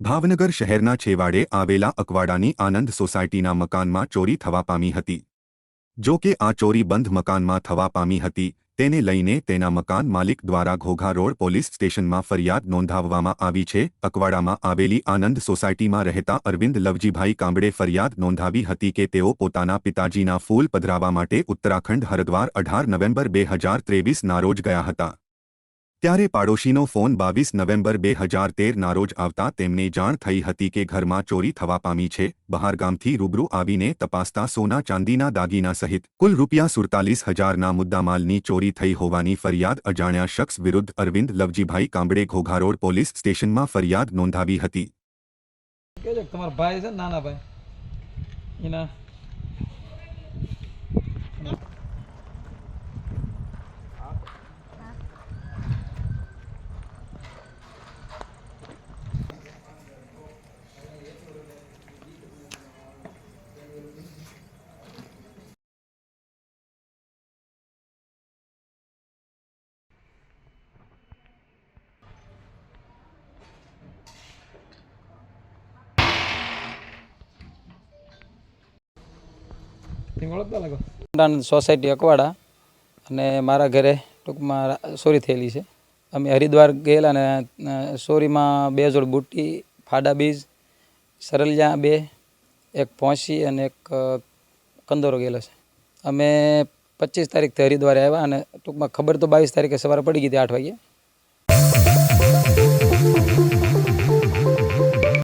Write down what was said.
ભાવનગર શહેરના છેવાડે આવેલા અકવાડાની આનંદ સોસાયટીના મકાનમાં ચોરી થવા પામી હતી. જો કે આ ચોરી બંધ મકાનમાં થવા પામી હતી, તેને લઈને તેના મકાન માલિક દ્વારા ઘોઘા રોડ પોલીસ સ્ટેશનમાં ફરિયાદ નોંધાવવામાં આવી છે. અકવાડામાં આવેલી આનંદ સોસાયટીમાં રહેતા અરવિંદ લવજીભાઈ કાંબડે ફરિયાદ નોંધાવી હતી કે તેઓ પોતાના પિતાજીના ફૂલ પધરાવા માટે ઉત્તરાખંડ હરદ્વાર અઢાર નવેમ્બર બે હજાર ત્રેવીસના રોજ ગયા હતા. ત્યારે પાડોશીનો ફોન બાવીસ નવેમ્બર બે હજાર તેરના રોજ આવતા તેમને જાણ થઈ હતી કે ઘરમાં ચોરી થવા પામી છે. બહારગામથી રૂબરૂ આવીને તપાસતા સોના ચાંદીના દાગીના સહિત કુલ રૂપિયા સુડતાલીસ હજારના મુદ્દામાલની ચોરી થઈ હોવાની ફરિયાદ અજાણ્યા શખ્સ વિરુદ્ધ અરવિંદ લવજીભાઈ કાંબળે ઘોઘારોડ પોલીસ સ્ટેશનમાં ફરિયાદ નોંધાવી હતી. તમારા ભાઈ છે નાના ભાઈ? એના સોસાયટી અકવાડા અને મારા ઘરે ટૂંકમાં ચોરી થયેલી છે. અમે હરિદ્વાર ગયેલા ને અ, ચોરીમાં બે જોડ બુટ્ટી ફાડા બીજ સરલિયા બે એક પહોંચી અને એક કંદોરો ગયેલો છે. અમે પચીસ તારીખથી હરિદ્વારે આવ્યા અને ટૂંકમાં ખબર તો બાવીસ તારીખે સવારે પડી ગઈ હતી આઠ વાગે